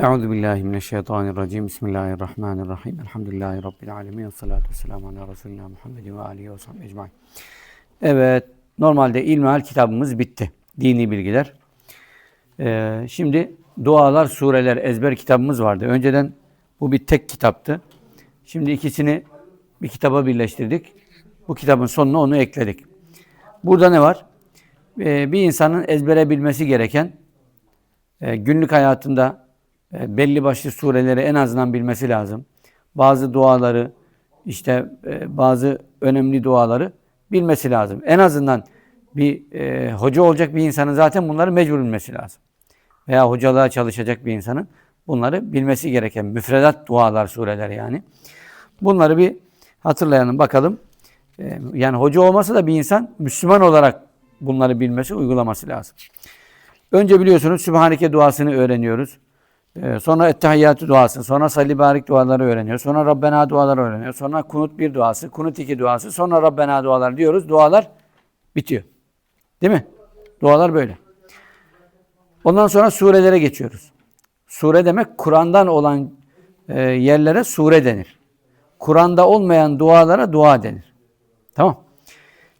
Euzu billahi mineşşeytanirracim. Bismillahirrahmanirrahim. Elhamdülillahi rabbil alamin. Salatu vesselamu ala resulina Muhammedin ve alihi ve sahbihi ecmaîn. Evet, normalde ilmihal kitabımız bitti. Dini bilgiler. Ee, şimdi dualar, sureler, ezber kitabımız vardı. Önceden bu bir tek kitaptı. Şimdi ikisini bir kitaba birleştirdik. Bu kitabın sonuna onu ekledik. Burada ne var? Ee, bir insanın ezbere bilmesi gereken e, günlük hayatında belli başlı sureleri en azından bilmesi lazım. Bazı duaları, işte e, bazı önemli duaları bilmesi lazım. En azından bir e, hoca olacak bir insanın zaten bunları mecbur bilmesi lazım. Veya hocalığa çalışacak bir insanın bunları bilmesi gereken müfredat dualar, sureler yani. Bunları bir hatırlayalım bakalım. E, yani hoca olmasa da bir insan Müslüman olarak bunları bilmesi, uygulaması lazım. Önce biliyorsunuz Sübhaneke duasını öğreniyoruz. Ee, sonra Ettehiyyatü duası, sonra Salli Barik duaları öğreniyor. Sonra Rabbena duaları öğreniyor. Sonra Kunut bir duası, Kunut iki duası, sonra Rabbena dualar diyoruz. Dualar bitiyor. Değil mi? Dualar böyle. Ondan sonra surelere geçiyoruz. Sure demek Kur'an'dan olan e, yerlere sure denir. Kur'an'da olmayan dualara dua denir. Tamam.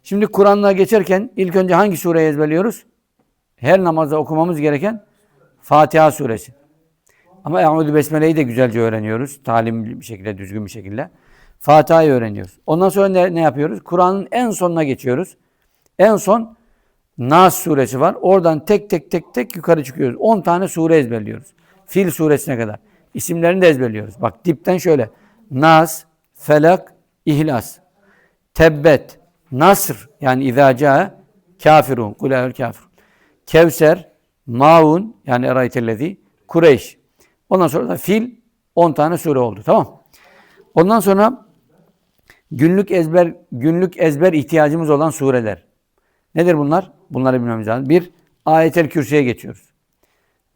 Şimdi Kur'an'la geçerken ilk önce hangi sureyi ezberliyoruz? Her namazda okumamız gereken Fatiha suresi. Ama Eûzü Besmele'yi de güzelce öğreniyoruz. Talimli bir şekilde, düzgün bir şekilde. Fatiha'yı öğreniyoruz. Ondan sonra ne, ne yapıyoruz? Kur'an'ın en sonuna geçiyoruz. En son Nas suresi var. Oradan tek tek tek tek yukarı çıkıyoruz. 10 tane sure ezberliyoruz. Fil suresine kadar. İsimlerini de ezberliyoruz. Bak dipten şöyle. Nas, Felak, İhlas, Tebbet, Nasr yani İzâ kafirun, kulâhül kafirun. Kevser, Maun yani Eraytellezi, Kureyş. Ondan sonra da fil 10 tane sure oldu. Tamam. Ondan sonra günlük ezber günlük ezber ihtiyacımız olan sureler. Nedir bunlar? Bunları bilmemiz lazım. Bir, ayetel kürsüye geçiyoruz.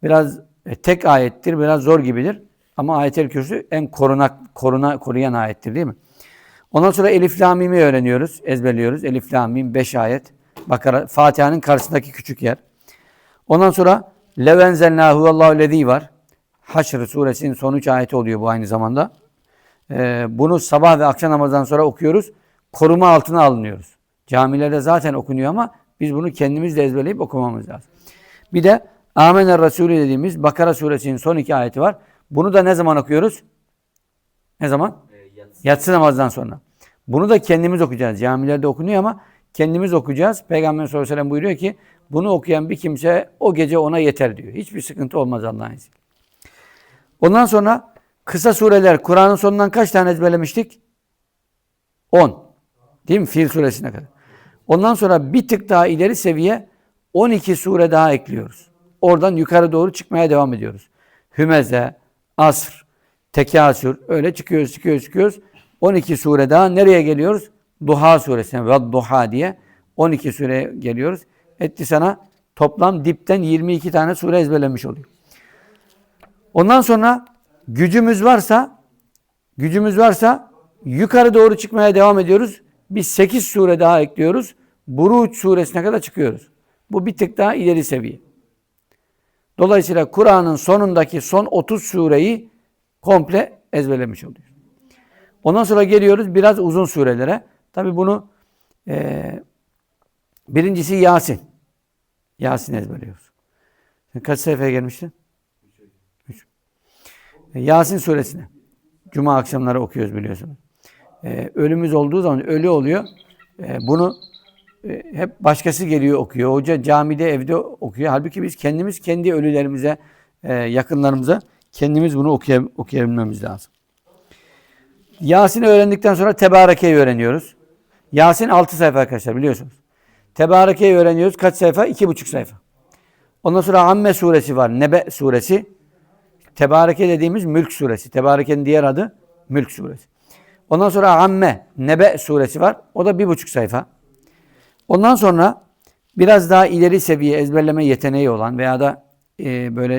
Biraz e, tek ayettir, biraz zor gibidir. Ama ayetel kürsü en korunak, koruna, koruyan ayettir değil mi? Ondan sonra Elif La Mim'i öğreniyoruz, ezberliyoruz. Elif La Mim 5 ayet. Bakara, Fatiha'nın karşısındaki küçük yer. Ondan sonra Levenzelnahu Allahu lezî var. Haşr suresinin son üç ayeti oluyor bu aynı zamanda. Ee, bunu sabah ve akşam namazdan sonra okuyoruz. Koruma altına alınıyoruz. Camilerde zaten okunuyor ama biz bunu kendimiz de ezberleyip okumamız lazım. Bir de Amener Resulü dediğimiz Bakara suresinin son iki ayeti var. Bunu da ne zaman okuyoruz? Ne zaman? E, yatsı. Yatsı namazdan sonra. Bunu da kendimiz okuyacağız. Camilerde okunuyor ama kendimiz okuyacağız. Peygamber sallallahu aleyhi ve sellem buyuruyor ki bunu okuyan bir kimse o gece ona yeter diyor. Hiçbir sıkıntı olmaz Allah'ın izniyle. Ondan sonra kısa sureler Kur'an'ın sonundan kaç tane ezberlemiştik? 10. Değil mi? Fil suresine kadar. Ondan sonra bir tık daha ileri seviye 12 sure daha ekliyoruz. Oradan yukarı doğru çıkmaya devam ediyoruz. Hümeze, Asr, Tekasür öyle çıkıyoruz çıkıyoruz çıkıyoruz. 12 sure daha nereye geliyoruz? Duha suresine ve Duha diye 12 sure geliyoruz. Etti sana toplam dipten 22 tane sure ezberlemiş oluyor. Ondan sonra gücümüz varsa gücümüz varsa yukarı doğru çıkmaya devam ediyoruz. Bir 8 sure daha ekliyoruz. Buruç suresine kadar çıkıyoruz. Bu bir tık daha ileri seviye. Dolayısıyla Kur'an'ın sonundaki son 30 sureyi komple ezberlemiş oluyoruz. Ondan sonra geliyoruz biraz uzun surelere. Tabi bunu e, birincisi Yasin. Yasin ezberliyoruz. Kaç sayfaya gelmiştin? Yasin suresini. Cuma akşamları okuyoruz biliyorsunuz. Ee, ölümümüz olduğu zaman ölü oluyor. Ee, bunu e, hep başkası geliyor okuyor. Hoca camide evde okuyor. Halbuki biz kendimiz kendi ölülerimize, e, yakınlarımıza kendimiz bunu okuyab okuyabilmemiz lazım. Yasin'i öğrendikten sonra Tebareke'yi öğreniyoruz. Yasin 6 sayfa arkadaşlar biliyorsunuz. Tebareke'yi öğreniyoruz. Kaç sayfa? 2,5 sayfa. Ondan sonra Amme suresi var. Nebe suresi. Tebareke dediğimiz Mülk suresi. Tebareke'nin diğer adı Mülk suresi. Ondan sonra Amme, Nebe suresi var. O da bir buçuk sayfa. Ondan sonra biraz daha ileri seviye ezberleme yeteneği olan veya da e, böyle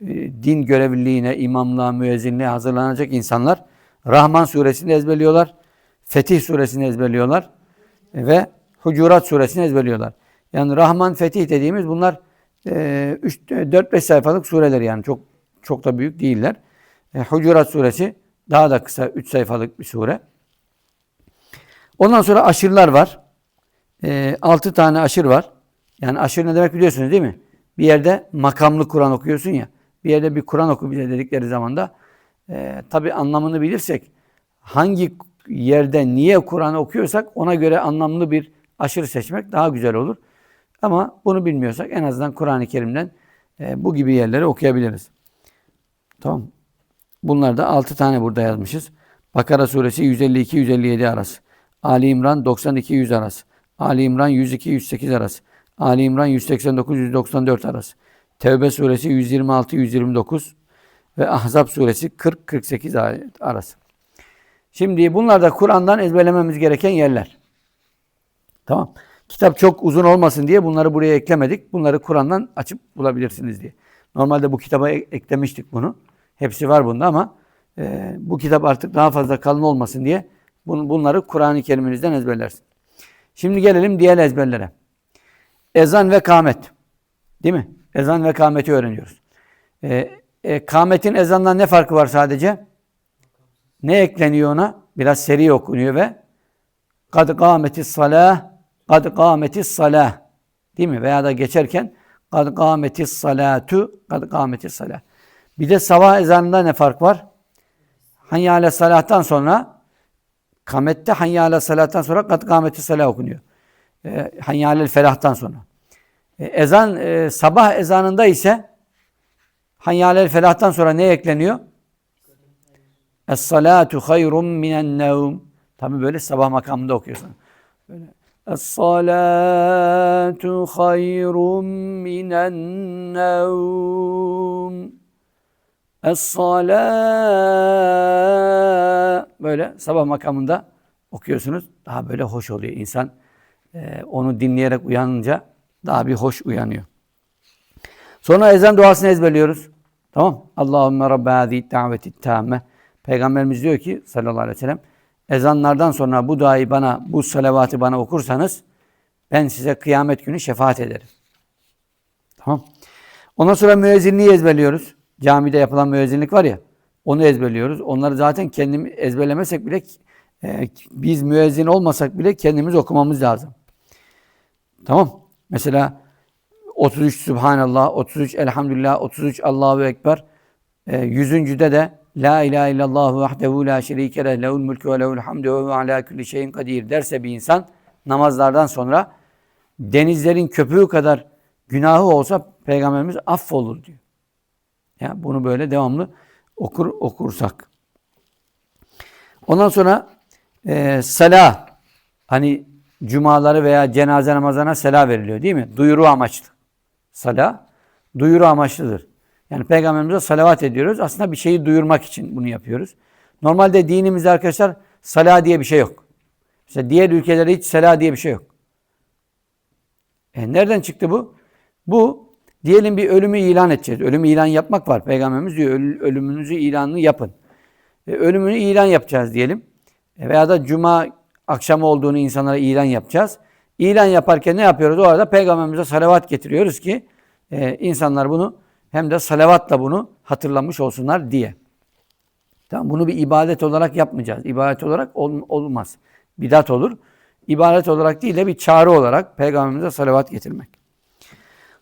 e, din görevliliğine, imamlığa, müezzinliğe hazırlanacak insanlar Rahman suresini ezberliyorlar. Fetih suresini ezberliyorlar. Ve Hucurat suresini ezberliyorlar. Yani Rahman, Fetih dediğimiz bunlar e, 4-5 sayfalık sureler yani çok çok da büyük değiller. E, Hucurat suresi daha da kısa 3 sayfalık bir sure. Ondan sonra aşırılar var. E, 6 tane aşır var. Yani aşırı ne demek biliyorsunuz değil mi? Bir yerde makamlı Kur'an okuyorsun ya. Bir yerde bir Kur'an oku bize dedikleri zaman da e, tabi anlamını bilirsek hangi yerde niye Kur'an okuyorsak ona göre anlamlı bir aşırı seçmek daha güzel olur. Ama bunu bilmiyorsak en azından Kur'an-ı Kerim'den e, bu gibi yerleri okuyabiliriz. Tamam. Bunlar da 6 tane burada yazmışız. Bakara suresi 152-157 arası. Ali İmran 92-100 arası. Ali İmran 102-108 arası. Ali İmran 189-194 arası. Tevbe suresi 126-129 ve Ahzab suresi 40-48 ayet arası. Şimdi bunlar da Kur'an'dan ezberlememiz gereken yerler. Tamam. Kitap çok uzun olmasın diye bunları buraya eklemedik. Bunları Kur'an'dan açıp bulabilirsiniz diye. Normalde bu kitaba eklemiştik bunu. Hepsi var bunda ama e, bu kitap artık daha fazla kalın olmasın diye bunu, bunları Kur'an-ı Kerim'inizden ezberlersin. Şimdi gelelim diğer ezberlere. Ezan ve kâmet. Değil mi? Ezan ve kâmeti öğreniyoruz. E, e, kâmetin ezandan ne farkı var sadece? Ne ekleniyor ona? Biraz seri okunuyor ve kad kâmetis salah kad kâmetis salah değil mi? Veya da geçerken kad kâmetis salatu kad kâmetis salah. Bir de sabah ezanında ne fark var? Hayyâle salahtan sonra kamette hayyâle salahtan sonra kad kâmetis salah okunuyor. E, hayyâle felahtan sonra. E, ezan e, sabah ezanında ise hayyâle felahtan sonra ne ekleniyor? Es-salatu hayrun minen nevm. Tabi böyle sabah makamında okuyorsun. Böyle. Es-salatu hayrun minen nevm. Es-salat. Böyle sabah makamında okuyorsunuz. Daha böyle hoş oluyor. İnsan e, onu dinleyerek uyanınca daha bir hoş uyanıyor. Sonra ezan duasını ezberliyoruz. Tamam. Allahümme Rabbe hâzî daveti tâme. Peygamberimiz diyor ki sallallahu aleyhi ve sellem ezanlardan sonra bu duayı bana, bu salavatı bana okursanız ben size kıyamet günü şefaat ederim. Tamam. Ondan sonra müezzinliği ezberliyoruz. Camide yapılan müezzinlik var ya, onu ezberliyoruz. Onları zaten kendimiz ezberlemesek bile, e, biz müezzin olmasak bile kendimiz okumamız lazım. Tamam. Mesela 33 Subhanallah, 33 Elhamdülillah, 33 Allahu Ekber, e, 100. de La ilahe illallah vahdehu la şerike leh lehul mulku ve lehul hamdu ve ala kulli şeyin kadir derse bir insan namazlardan sonra denizlerin köpüğü kadar günahı olsa peygamberimiz affolur diyor. Ya bunu böyle devamlı okur okursak. Ondan sonra e, sala hani cumaları veya cenaze namazına sela veriliyor değil mi? Duyuru amaçlı. Sala duyuru amaçlıdır. Yani peygamberimize salavat ediyoruz. Aslında bir şeyi duyurmak için bunu yapıyoruz. Normalde dinimizde arkadaşlar sala diye bir şey yok. Mesela diğer ülkelerde hiç sala diye bir şey yok. E nereden çıktı bu? Bu diyelim bir ölümü ilan edeceğiz. Ölümü ilan yapmak var. Peygamberimiz diyor ölümünüzü ilanını yapın. E, ölümünü ilan yapacağız diyelim. E, veya da cuma akşamı olduğunu insanlara ilan yapacağız. İlan yaparken ne yapıyoruz? O arada peygamberimize salavat getiriyoruz ki e, insanlar bunu hem de salavatla bunu hatırlamış olsunlar diye. Tamam, bunu bir ibadet olarak yapmayacağız. İbadet olarak ol, olmaz. Bidat olur. İbadet olarak değil de bir çağrı olarak peygamberimize salavat getirmek.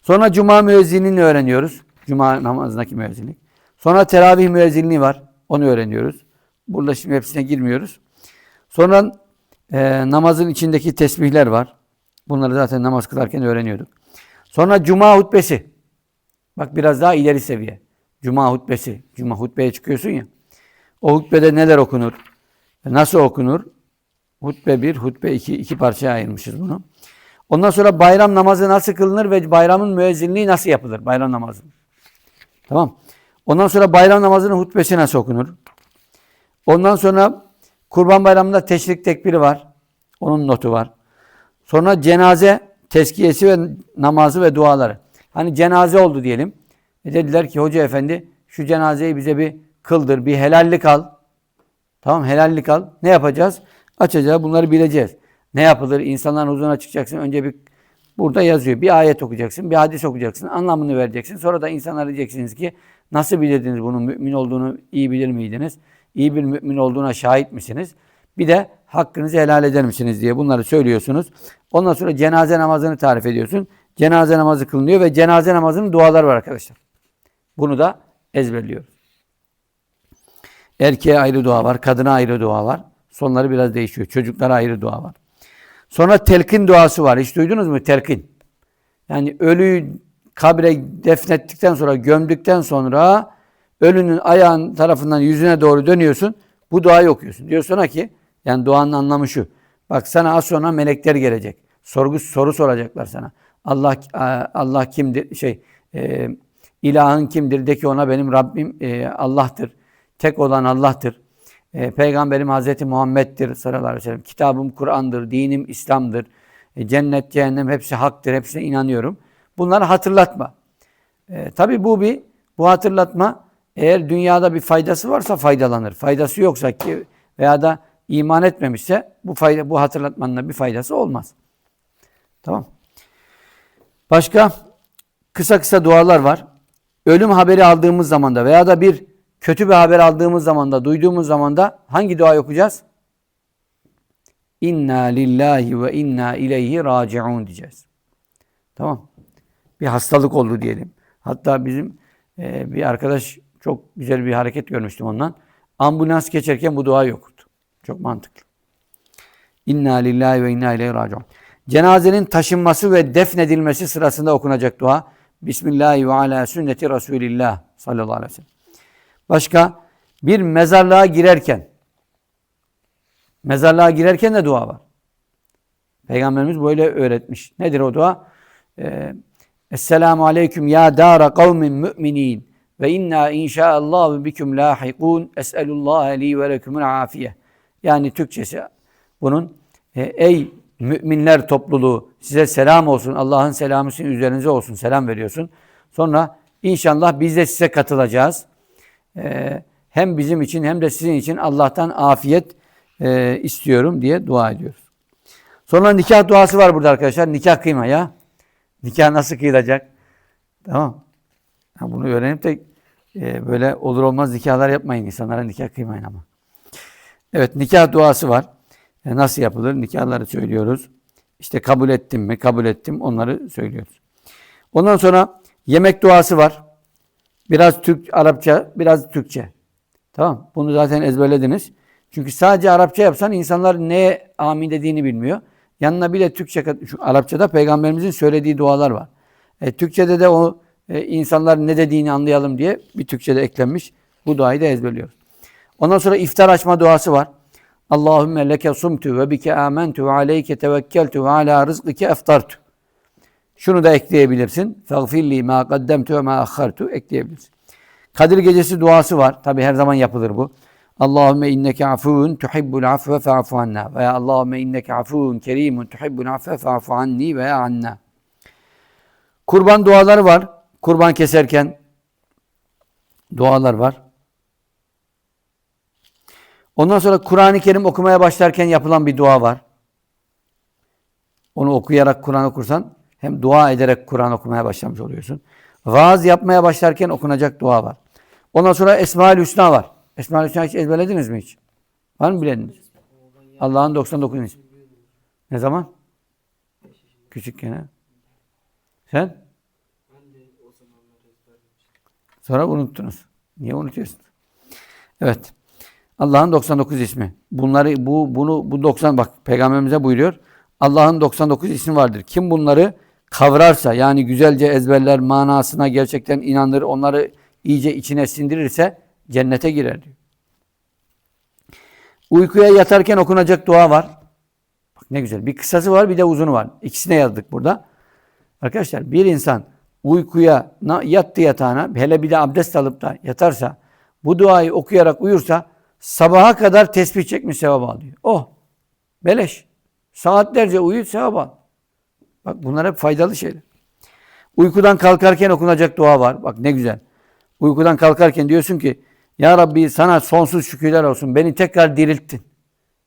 Sonra cuma müezzinini öğreniyoruz. Cuma namazındaki müezzinlik. Sonra teravih müezzinliği var. Onu öğreniyoruz. Burada şimdi hepsine girmiyoruz. Sonra e, namazın içindeki tesbihler var. Bunları zaten namaz kılarken öğreniyorduk. Sonra cuma hutbesi. Bak biraz daha ileri seviye. Cuma hutbesi. Cuma hutbeye çıkıyorsun ya. O hutbede neler okunur? Nasıl okunur? Hutbe 1, hutbe 2, iki parçaya ayırmışız bunu. Ondan sonra bayram namazı nasıl kılınır ve bayramın müezzinliği nasıl yapılır? Bayram namazı. Tamam. Ondan sonra bayram namazının hutbesi nasıl okunur? Ondan sonra kurban bayramında teşrik tekbiri var. Onun notu var. Sonra cenaze tezkiyesi ve namazı ve duaları. Hani cenaze oldu diyelim. E dediler ki hoca efendi şu cenazeyi bize bir kıldır, bir helallik al. Tamam helallik al. Ne yapacağız? Açacağız bunları bileceğiz. Ne yapılır? İnsanların huzuruna çıkacaksın. Önce bir burada yazıyor. Bir ayet okuyacaksın, bir hadis okuyacaksın. Anlamını vereceksin. Sonra da insanlara diyeceksiniz ki Nasıl bilirdiniz bunun mümin olduğunu iyi bilir miydiniz? İyi bir mümin olduğuna şahit misiniz? Bir de hakkınızı helal eder misiniz diye bunları söylüyorsunuz. Ondan sonra cenaze namazını tarif ediyorsun. Cenaze namazı kılınıyor ve cenaze namazının duaları var arkadaşlar. Bunu da ezberliyoruz. Erkeğe ayrı dua var, kadına ayrı dua var. Sonları biraz değişiyor. Çocuklara ayrı dua var. Sonra telkin duası var. Hiç duydunuz mu telkin? Yani ölüyü kabre defnettikten sonra, gömdükten sonra ölünün ayağın tarafından yüzüne doğru dönüyorsun. Bu duayı okuyorsun. Diyor sana ki, yani duanın anlamı şu. Bak sana az sonra melekler gelecek. Sorgu soru soracaklar sana. Allah Allah kimdir? Şey, e, ilahın kimdir? De ki ona benim Rabbim e, Allah'tır. Tek olan Allah'tır. E, Peygamberim Hazreti Muhammed'dir sallallahu aleyhi ve sellem. Kitabım Kur'an'dır, dinim İslam'dır. E, cennet, cehennem hepsi haktır, hepsine inanıyorum. Bunları hatırlatma. E, tabii bu bir, bu hatırlatma eğer dünyada bir faydası varsa faydalanır. Faydası yoksa ki veya da iman etmemişse bu fayda bu hatırlatmanın da bir faydası olmaz. Tamam. Başka kısa kısa dualar var. Ölüm haberi aldığımız zaman da veya da bir kötü bir haber aldığımız zaman da duyduğumuz zaman da hangi dua okuyacağız? İnna lillahi ve inna ileyhi raciun diyeceğiz. Tamam. Bir hastalık oldu diyelim. Hatta bizim e, bir arkadaş çok güzel bir hareket görmüştüm ondan. Ambulans geçerken bu dua yoktu. Çok mantıklı. İnna lillahi ve inna ileyhi raciun. Cenazenin taşınması ve defnedilmesi sırasında okunacak dua. Bismillahi ala sünneti Resulillah sallallahu aleyhi ve sellem. Başka bir mezarlığa girerken mezarlığa girerken de dua var. Peygamberimiz böyle öğretmiş. Nedir o dua? Ee, Esselamu aleyküm ya dara kavmin müminin ve inna inşaallahu bikum lahikun es'elullah li ve lekumul afiye. Yani Türkçesi bunun e, ey müminler topluluğu size selam olsun. Allah'ın selamı sizin üzerinize olsun. Selam veriyorsun. Sonra inşallah biz de size katılacağız. Ee, hem bizim için hem de sizin için Allah'tan afiyet e, istiyorum diye dua ediyoruz. Sonra nikah duası var burada arkadaşlar. Nikah kıyma ya. Nikah nasıl kıyılacak? Tamam. Bunu öğrenip de e, böyle olur olmaz nikahlar yapmayın. insanlara nikah kıymayın ama. Evet nikah duası var. E, nasıl yapılır? Nikahları söylüyoruz. İşte kabul ettim mi? Kabul ettim. Onları söylüyoruz. Ondan sonra yemek duası var. Biraz Türk, Arapça, biraz Türkçe. Tamam. Bunu zaten ezberlediniz. Çünkü sadece Arapça yapsan insanlar neye amin dediğini bilmiyor. Yanına bir de Türkçe, şu Arapçada peygamberimizin söylediği dualar var. E, Türkçede de o e, insanlar ne dediğini anlayalım diye bir Türkçede eklenmiş. Bu duayı da ezberliyoruz. Ondan sonra iftar açma duası var. Allahümme leke sumtu ve bike amentu ve aleyke tevekkeltu ve ala rızkike eftartu. Şunu da ekleyebilirsin. Fagfirli ma qaddemtu ve ma akhartu ekleyebilirsin. Kadir gecesi duası var. Tabi her zaman yapılır bu. Allahümme inneke afuvun tuhibbul afve fa'fu anna. Veya Allahümme inneke afuvun kerimun tuhibbul afve fa'fu anni veya anna. Kurban duaları var. Kurban keserken dualar var. Ondan sonra Kur'an-ı Kerim okumaya başlarken yapılan bir dua var. Onu okuyarak Kur'an okursan hem dua ederek Kur'an okumaya başlamış oluyorsun. Vaaz yapmaya başlarken okunacak dua var. Ondan sonra Esma-ül Hüsna var. Esma-ül Hüsna hiç ezberlediniz mi hiç? Var mı bileniniz? Allah'ın 99 ismi. Ne zaman? Küçükken ha? Sen? Sonra unuttunuz. Niye unutuyorsun? Evet. Allah'ın 99 ismi. Bunları bu bunu bu 90 bak peygamberimize buyuruyor. Allah'ın 99 ismi vardır. Kim bunları kavrarsa yani güzelce ezberler manasına gerçekten inanır onları iyice içine sindirirse cennete girer diyor. Uykuya yatarken okunacak dua var. Bak ne güzel. Bir kısası var bir de uzunu var. İkisine yazdık burada. Arkadaşlar bir insan uykuya yattı yatağına hele bir de abdest alıp da yatarsa bu duayı okuyarak uyursa sabaha kadar tesbih çekmiş sevap alıyor. Oh! Beleş. Saatlerce uyu sevap al. Bak bunlar hep faydalı şeyler. Uykudan kalkarken okunacak dua var. Bak ne güzel. Uykudan kalkarken diyorsun ki Ya Rabbi sana sonsuz şükürler olsun. Beni tekrar dirilttin.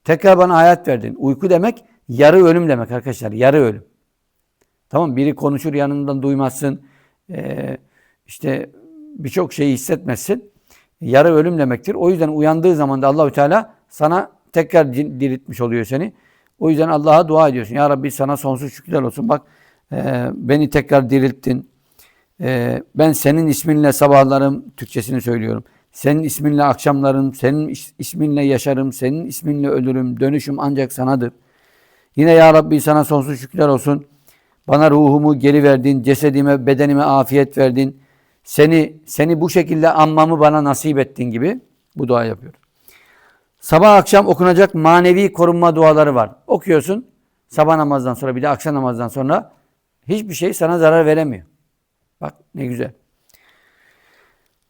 Tekrar bana hayat verdin. Uyku demek yarı ölüm demek arkadaşlar. Yarı ölüm. Tamam Biri konuşur yanından duymazsın. Ee, işte birçok şeyi hissetmezsin. Yarı ölüm demektir. O yüzden uyandığı zaman da Allahü Teala sana tekrar diriltmiş oluyor seni. O yüzden Allah'a dua ediyorsun. Ya Rabbi sana sonsuz şükürler olsun. Bak e, beni tekrar dirilttin. E, ben senin isminle sabahlarım, Türkçesini söylüyorum. Senin isminle akşamlarım, senin is- isminle yaşarım, senin isminle ölürüm. Dönüşüm ancak sanadır. Yine Ya Rabbi sana sonsuz şükürler olsun. Bana ruhumu geri verdin, cesedime, bedenime afiyet verdin. Seni seni bu şekilde anmamı bana nasip ettin gibi bu dua yapıyor. Sabah akşam okunacak manevi korunma duaları var. Okuyorsun sabah namazdan sonra bir de akşam namazdan sonra hiçbir şey sana zarar veremiyor. Bak ne güzel.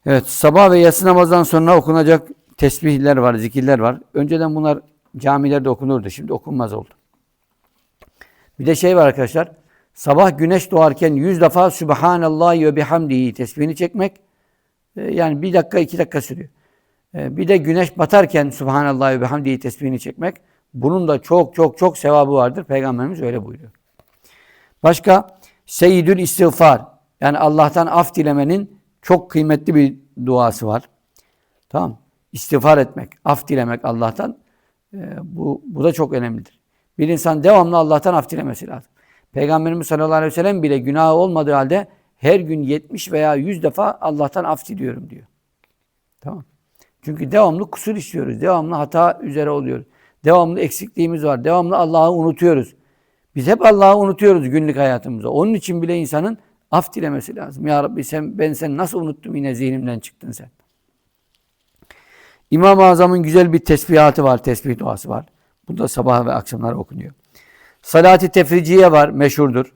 Evet sabah ve yatsı namazdan sonra okunacak tesbihler var, zikirler var. Önceden bunlar camilerde okunurdu. Şimdi okunmaz oldu. Bir de şey var arkadaşlar. Sabah güneş doğarken yüz defa Subhanallah ve bihamdihi tesbihini çekmek e, yani bir dakika iki dakika sürüyor. E, Bir de güneş batarken Subhanallah ve bihamdihi tesbihini çekmek bunun da çok çok çok sevabı vardır. Peygamberimiz öyle buyuruyor. Başka Seyyidül İstiğfar yani Allah'tan af dilemenin çok kıymetli bir duası var. Tamam. İstiğfar etmek, af dilemek Allah'tan e, bu, bu da çok önemlidir. Bir insan devamlı Allah'tan af dilemesi lazım. Peygamberimiz sallallahu aleyhi ve sellem bile günahı olmadığı halde her gün 70 veya 100 defa Allah'tan af diliyorum diyor. Tamam. Çünkü devamlı kusur işliyoruz. Devamlı hata üzere oluyoruz. Devamlı eksikliğimiz var. Devamlı Allah'ı unutuyoruz. Biz hep Allah'ı unutuyoruz günlük hayatımızda. Onun için bile insanın af dilemesi lazım. Ya Rabbi sen, ben seni nasıl unuttum yine zihnimden çıktın sen. İmam-ı Azam'ın güzel bir tesbihatı var, tesbih duası var. Bu da sabah ve akşamlar okunuyor. Salat-ı tefriciye var, meşhurdur.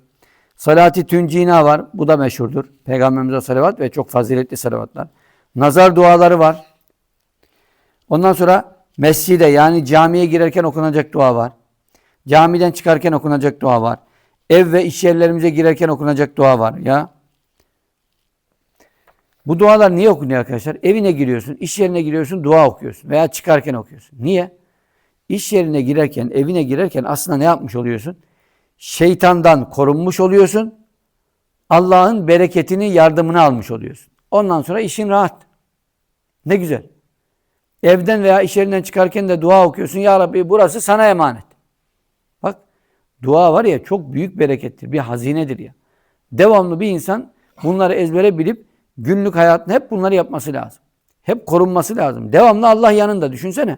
Salat-ı tüncina var, bu da meşhurdur. Peygamberimize salavat ve çok faziletli salavatlar. Nazar duaları var. Ondan sonra mescide yani camiye girerken okunacak dua var. Camiden çıkarken okunacak dua var. Ev ve iş yerlerimize girerken okunacak dua var ya. Bu dualar niye okunuyor arkadaşlar? Evine giriyorsun, iş yerine giriyorsun, dua okuyorsun veya çıkarken okuyorsun. Niye? İş yerine girerken, evine girerken aslında ne yapmış oluyorsun? Şeytandan korunmuş oluyorsun. Allah'ın bereketini, yardımını almış oluyorsun. Ondan sonra işin rahat. Ne güzel. Evden veya iş yerinden çıkarken de dua okuyorsun. Ya Rabbi burası sana emanet. Bak dua var ya çok büyük berekettir. Bir hazinedir ya. Devamlı bir insan bunları ezbere bilip günlük hayatında hep bunları yapması lazım. Hep korunması lazım. Devamlı Allah yanında. Düşünsene.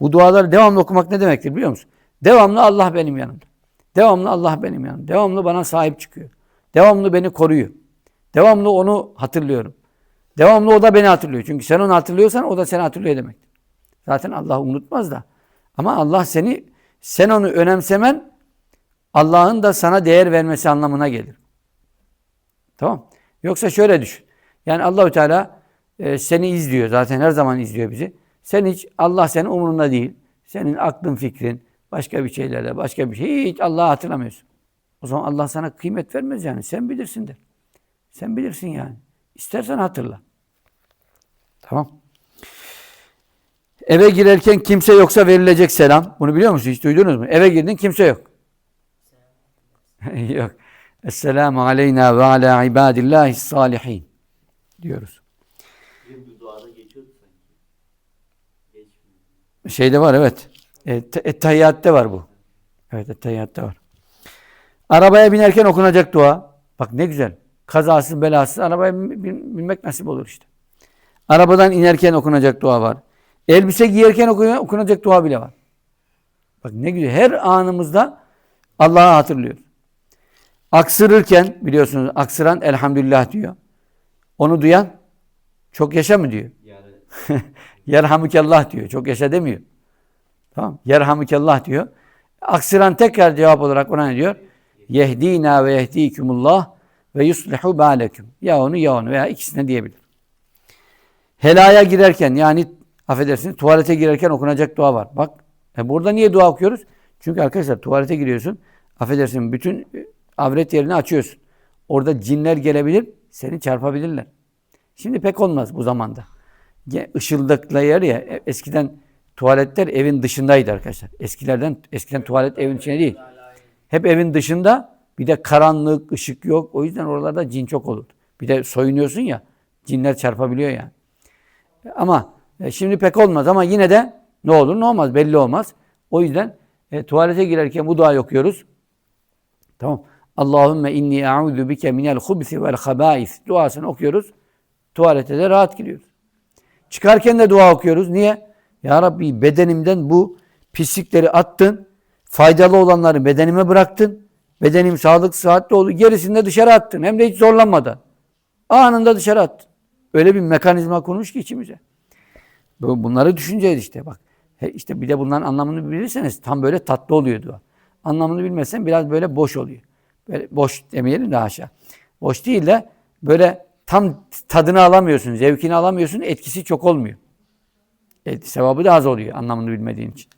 Bu duaları devamlı okumak ne demektir biliyor musun? Devamlı Allah benim yanımda. Devamlı Allah benim yanımda. Devamlı bana sahip çıkıyor. Devamlı beni koruyor. Devamlı onu hatırlıyorum. Devamlı o da beni hatırlıyor. Çünkü sen onu hatırlıyorsan o da seni hatırlıyor demektir. Zaten Allah unutmaz da. Ama Allah seni, sen onu önemsemen Allah'ın da sana değer vermesi anlamına gelir. Tamam. Yoksa şöyle düşün. Yani Allahü Teala e, seni izliyor. Zaten her zaman izliyor bizi. Sen hiç Allah senin umurunda değil. Senin aklın, fikrin başka bir şeylerle, başka bir şey hiç Allah'ı hatırlamıyorsun. O zaman Allah sana kıymet vermez yani. Sen bilirsin der. Sen bilirsin yani. İstersen hatırla. Tamam. Eve girerken kimse yoksa verilecek selam. Bunu biliyor musun? Hiç duydunuz mu? Eve girdin kimse yok. yok. Esselamu aleyna ve ala ibadillahi salihin diyoruz. Şeyde var evet. E, te- Ettehiyyatte var bu. Evet ettehiyyatte var. Arabaya binerken okunacak dua. Bak ne güzel. Kazasız belasız arabaya bin- bin- binmek nasip olur işte. Arabadan inerken okunacak dua var. Elbise giyerken oku- okunacak dua bile var. Bak ne güzel. Her anımızda Allah'ı hatırlıyoruz. Aksırırken biliyorsunuz aksıran elhamdülillah diyor. Onu duyan çok yaşa mı diyor. Yani Yerhamükallah diyor. Çok yaşa demiyor. Tamam. Yerhamükallah diyor. Aksıran tekrar cevap olarak ona ne diyor? Yehdina ve yehdikumullah ve yuslihu ba'lekum. Ya onu ya onu veya ikisine diyebilir. Helaya girerken yani affedersiniz tuvalete girerken okunacak dua var. Bak e burada niye dua okuyoruz? Çünkü arkadaşlar tuvalete giriyorsun. Affedersin bütün e, avret yerini açıyorsun. Orada cinler gelebilir, seni çarpabilirler. Şimdi pek olmaz bu zamanda. Işıldıklı yer ya e- eskiden tuvaletler evin dışındaydı arkadaşlar. Eskilerden eskiden tuvalet evin içinde değil. Hep evin dışında bir de karanlık, ışık yok. O yüzden oralarda cin çok olur. Bir de soyunuyorsun ya Cinler çarpabiliyor yani. Ama e, şimdi pek olmaz ama yine de ne olur ne olmaz belli olmaz. O yüzden e, tuvalete girerken bu duayı okuyoruz. Tamam. Allahümme inni e'udhu bike minel hubsi vel habais duasını okuyoruz. Tuvalete de rahat giriyoruz. Çıkarken de dua okuyoruz. Niye? Ya Rabbi bedenimden bu pislikleri attın. Faydalı olanları bedenime bıraktın. Bedenim sağlık sıhhatli oldu. Gerisini de dışarı attın. Hem de hiç zorlanmadan. Anında dışarı attın. Öyle bir mekanizma kurmuş ki içimize. Bu- Bunları düşüneceğiz işte bak. İşte bir de bunların anlamını bilirseniz tam böyle tatlı oluyor dua. Anlamını bilmezsen biraz böyle boş oluyor. Böyle boş demeyelim de haşa. Boş değil de böyle tam tadını alamıyorsun, zevkini alamıyorsun, etkisi çok olmuyor. Evet, sevabı da az oluyor anlamını bilmediğin için.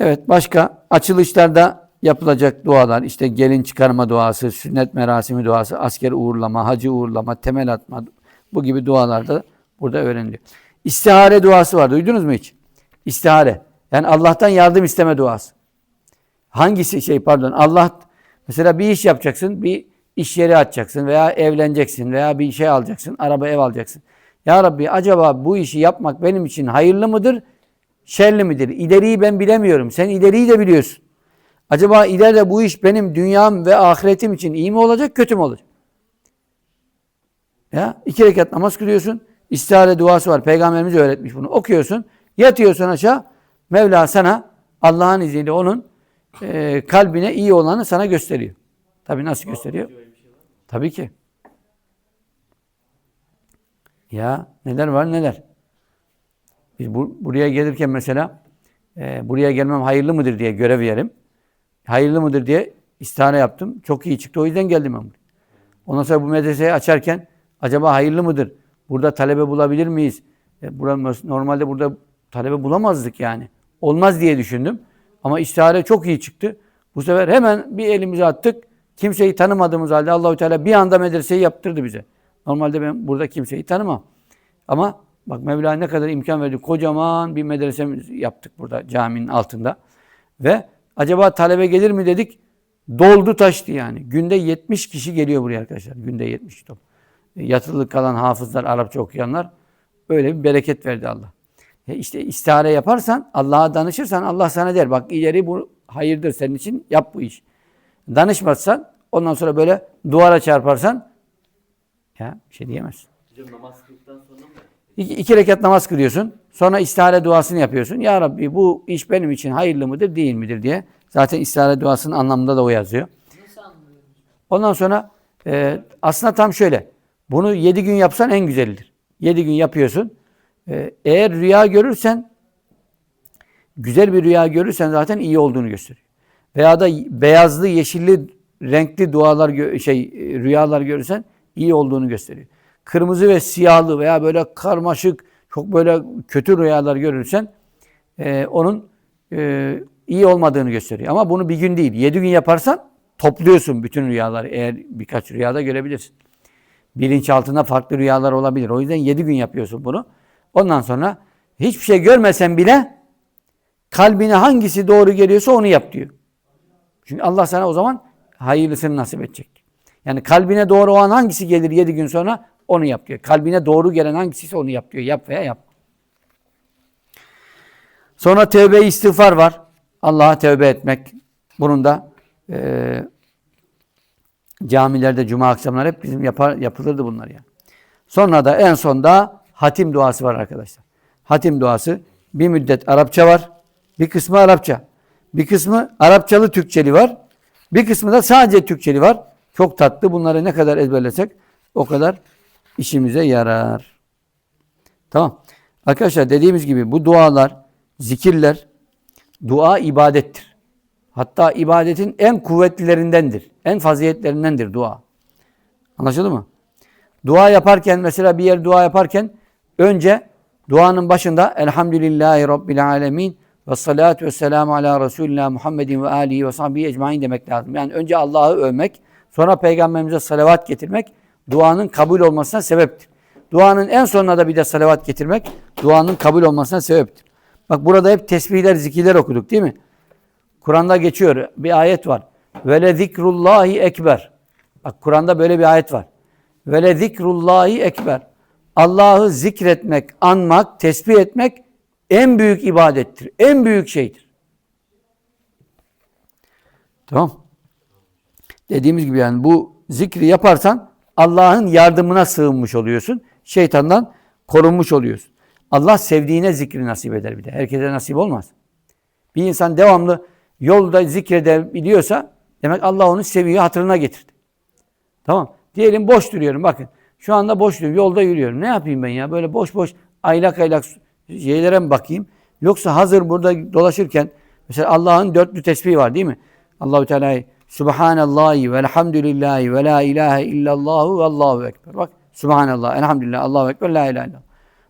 Evet başka açılışlarda yapılacak dualar işte gelin çıkarma duası, sünnet merasimi duası, asker uğurlama, hacı uğurlama, temel atma bu gibi dualarda burada öğreniliyor. İstihare duası var. Duydunuz mu hiç? İstihare. Yani Allah'tan yardım isteme duası. Hangisi şey pardon Allah mesela bir iş yapacaksın, bir iş yeri açacaksın veya evleneceksin veya bir şey alacaksın, araba ev alacaksın. Ya Rabbi acaba bu işi yapmak benim için hayırlı mıdır, şerli midir? İleriyi ben bilemiyorum. Sen ileriyi de biliyorsun. Acaba ileride bu iş benim dünyam ve ahiretim için iyi mi olacak, kötü mü olacak? Ya iki rekat namaz kılıyorsun. İstihare duası var. Peygamberimiz öğretmiş bunu. Okuyorsun. Yatıyorsun aşağı. Mevla sana Allah'ın izniyle onun e, kalbine iyi olanı sana gösteriyor. Tabii nasıl gösteriyor? Tabii ki. Ya neler var neler. Biz bu, buraya gelirken mesela e, buraya gelmem hayırlı mıdır diye görev yerim. Hayırlı mıdır diye istihare yaptım. Çok iyi çıktı. O yüzden geldim ben buraya. Ondan sonra bu medreseyi açarken acaba hayırlı mıdır? Burada talebe bulabilir miyiz? E, buram- normalde burada talebe bulamazdık yani. Olmaz diye düşündüm. Ama istihare çok iyi çıktı. Bu sefer hemen bir elimizi attık. Kimseyi tanımadığımız halde Allahü Teala bir anda medreseyi yaptırdı bize. Normalde ben burada kimseyi tanımam. Ama bak Mevla ne kadar imkan verdi. Kocaman bir medrese yaptık burada caminin altında. Ve acaba talebe gelir mi dedik. Doldu taştı yani. Günde 70 kişi geliyor buraya arkadaşlar. Günde 70 top. Yatılı kalan hafızlar, Arapça okuyanlar öyle bir bereket verdi Allah. E işte istihare yaparsan, Allah'a danışırsan Allah sana der. Bak ileri bu hayırdır senin için yap bu iş. Danışmazsan ondan sonra böyle duvara çarparsan ya bir şey diyemezsin. Hocam namaz kıldıktan sonra mı? İki, iki rekat namaz kılıyorsun. Sonra istihare duasını yapıyorsun. Ya Rabbi bu iş benim için hayırlı mıdır değil midir diye. Zaten istihare duasının anlamında da o yazıyor. Ondan sonra e, aslında tam şöyle. Bunu yedi gün yapsan en güzelidir. Yedi gün yapıyorsun. E, eğer rüya görürsen güzel bir rüya görürsen zaten iyi olduğunu gösteriyor. Veya da beyazlı, yeşilli, renkli dualar şey e, rüyalar görürsen iyi olduğunu gösteriyor. Kırmızı ve siyahlı veya böyle karmaşık, çok böyle kötü rüyalar görürsen e, onun e, iyi olmadığını gösteriyor. Ama bunu bir gün değil, yedi gün yaparsan topluyorsun bütün rüyaları. Eğer birkaç rüyada görebilirsin. Bilinçaltında farklı rüyalar olabilir. O yüzden yedi gün yapıyorsun bunu. Ondan sonra hiçbir şey görmesen bile kalbine hangisi doğru geliyorsa onu yap diyor. Çünkü Allah sana o zaman hayırlısını nasip edecek. Yani kalbine doğru olan hangisi gelir yedi gün sonra onu yap diyor. Kalbine doğru gelen hangisiyse onu yap diyor. Yap veya yap. Sonra tövbe istiğfar var. Allah'a tövbe etmek. Bunun da e, camilerde cuma akşamları hep bizim yapar, yapılırdı bunlar yani. Sonra da en sonda hatim duası var arkadaşlar. Hatim duası bir müddet Arapça var. Bir kısmı Arapça. Bir kısmı Arapçalı Türkçeli var. Bir kısmı da sadece Türkçeli var. Çok tatlı. Bunları ne kadar ezberlesek o kadar işimize yarar. Tamam. Arkadaşlar dediğimiz gibi bu dualar, zikirler, dua ibadettir. Hatta ibadetin en kuvvetlilerindendir. En faziletlerindendir dua. Anlaşıldı mı? Dua yaparken mesela bir yer dua yaparken önce duanın başında Elhamdülillahi Rabbil Alemin ve salatu ve selamu ala Resulina Muhammedin ve alihi ve sahbihi ecmain demek lazım. Yani önce Allah'ı övmek, sonra Peygamberimize salavat getirmek duanın kabul olmasına sebeptir. Duanın en sonuna da bir de salavat getirmek duanın kabul olmasına sebeptir. Bak burada hep tesbihler, zikirler okuduk değil mi? Kur'an'da geçiyor. Bir ayet var. Ve le zikrullahi ekber. Bak Kur'an'da böyle bir ayet var. ve le zikrullahi ekber. Allah'ı zikretmek, anmak, tesbih etmek en büyük ibadettir. En büyük şeydir. Tamam. Dediğimiz gibi yani bu zikri yaparsan Allah'ın yardımına sığınmış oluyorsun. Şeytandan korunmuş oluyorsun. Allah sevdiğine zikri nasip eder bir de. Herkese nasip olmaz. Bir insan devamlı yolda zikredebiliyorsa demek Allah onu seviyor, hatırına getirdi. Tamam. Diyelim boş duruyorum bakın. Şu anda boş duruyorum. Yolda yürüyorum. Ne yapayım ben ya? Böyle boş boş aylak aylak şeylere mi bakayım? Yoksa hazır burada dolaşırken mesela Allah'ın dörtlü tesbihi var değil mi? Allahü Teala Subhanallahi velhamdülillahi ve la ilahe illallahu ve allahu ekber. Bak Subhanallah, elhamdülillah, Allahu ekber, la ilahe illallah.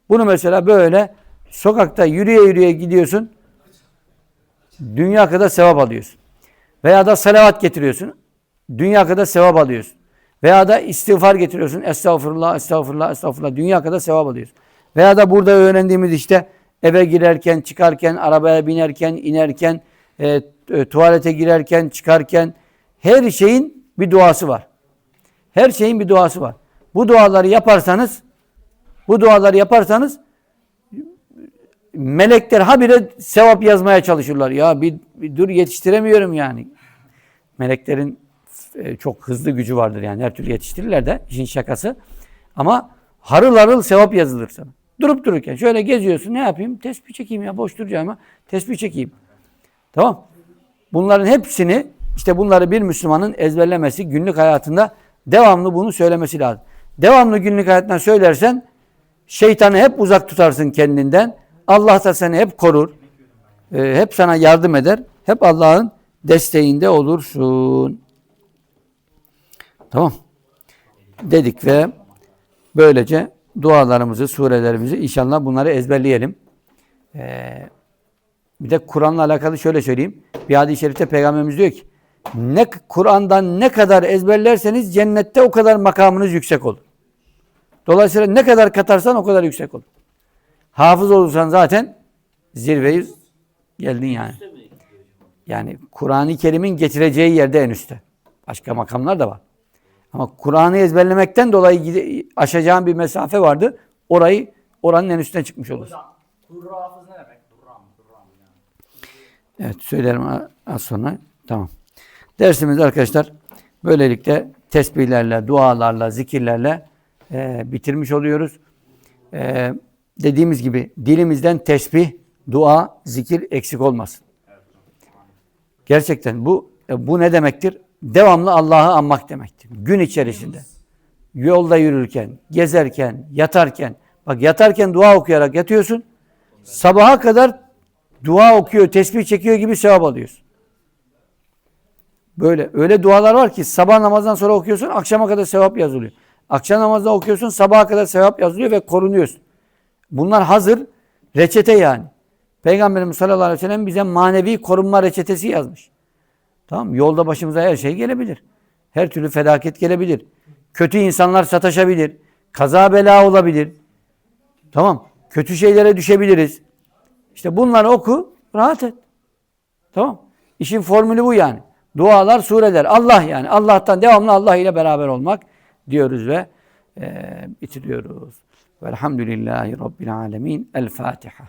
Bunu mesela böyle sokakta yürüye yürüye gidiyorsun. Dünya kadar sevap alıyorsun. Veya da salavat getiriyorsun. Dünya kadar sevap alıyorsun. Veya da istiğfar getiriyorsun. Estağfurullah, estağfurullah, estağfurullah. Dünya kadar sevap alıyorsun. Veya da burada öğrendiğimiz işte eve girerken, çıkarken, arabaya binerken, inerken, e, e, tuvalete girerken, çıkarken her şeyin bir duası var. Her şeyin bir duası var. Bu duaları yaparsanız bu duaları yaparsanız melekler habire sevap yazmaya çalışırlar. Ya bir, bir dur yetiştiremiyorum yani. Meleklerin e, çok hızlı gücü vardır yani her türlü yetiştirirler de işin şakası. Ama harıl harıl sevap yazılır sana. Durup dururken şöyle geziyorsun ne yapayım? Tesbih çekeyim ya boş duracağım ama tesbih çekeyim. Tamam. Bunların hepsini işte bunları bir Müslümanın ezberlemesi günlük hayatında devamlı bunu söylemesi lazım. Devamlı günlük hayatında söylersen şeytanı hep uzak tutarsın kendinden. Allah da seni hep korur. Ee, hep sana yardım eder. Hep Allah'ın desteğinde olursun. Tamam. Dedik ve böylece dualarımızı, surelerimizi inşallah bunları ezberleyelim. Ee, bir de Kur'an'la alakalı şöyle söyleyeyim. Bir hadis-i şerifte Peygamberimiz diyor ki ne Kur'an'dan ne kadar ezberlerseniz cennette o kadar makamınız yüksek olur. Dolayısıyla ne kadar katarsan o kadar yüksek olur. Hafız olursan zaten zirveyi geldin yani. Yani Kur'an-ı Kerim'in getireceği yerde en üstte. Başka makamlar da var. Ama Kur'an'ı ezberlemekten dolayı aşacağın bir mesafe vardı. Orayı oranın en üstüne çıkmış olursun. Hurra hafız ne demek? Evet söylerim az sonra. Tamam. Dersimiz arkadaşlar böylelikle tesbihlerle, dualarla, zikirlerle e, bitirmiş oluyoruz. E, dediğimiz gibi dilimizden tesbih, dua, zikir eksik olmasın. Gerçekten bu e, bu ne demektir? Devamlı Allah'ı anmak demektir. Gün içerisinde. Yolda yürürken, gezerken, yatarken. Bak yatarken dua okuyarak yatıyorsun. Sabaha kadar dua okuyor, tesbih çekiyor gibi sevap alıyorsun. Böyle öyle dualar var ki sabah namazdan sonra okuyorsun, akşama kadar sevap yazılıyor. Akşam namazda okuyorsun, sabaha kadar sevap yazılıyor ve korunuyorsun. Bunlar hazır reçete yani. Peygamberimiz sallallahu aleyhi ve sellem bize manevi korunma reçetesi yazmış. Tamam? Yolda başımıza her şey gelebilir. Her türlü felaket gelebilir. Kötü insanlar sataşabilir. Kaza bela olabilir. Tamam. Kötü şeylere düşebiliriz. İşte bunları oku, rahat et. Tamam. İşin formülü bu yani. Dualar, sureler. Allah yani. Allah'tan devamlı Allah ile beraber olmak diyoruz ve e, bitiriyoruz. Velhamdülillahi Rabbil alemin. El Fatiha.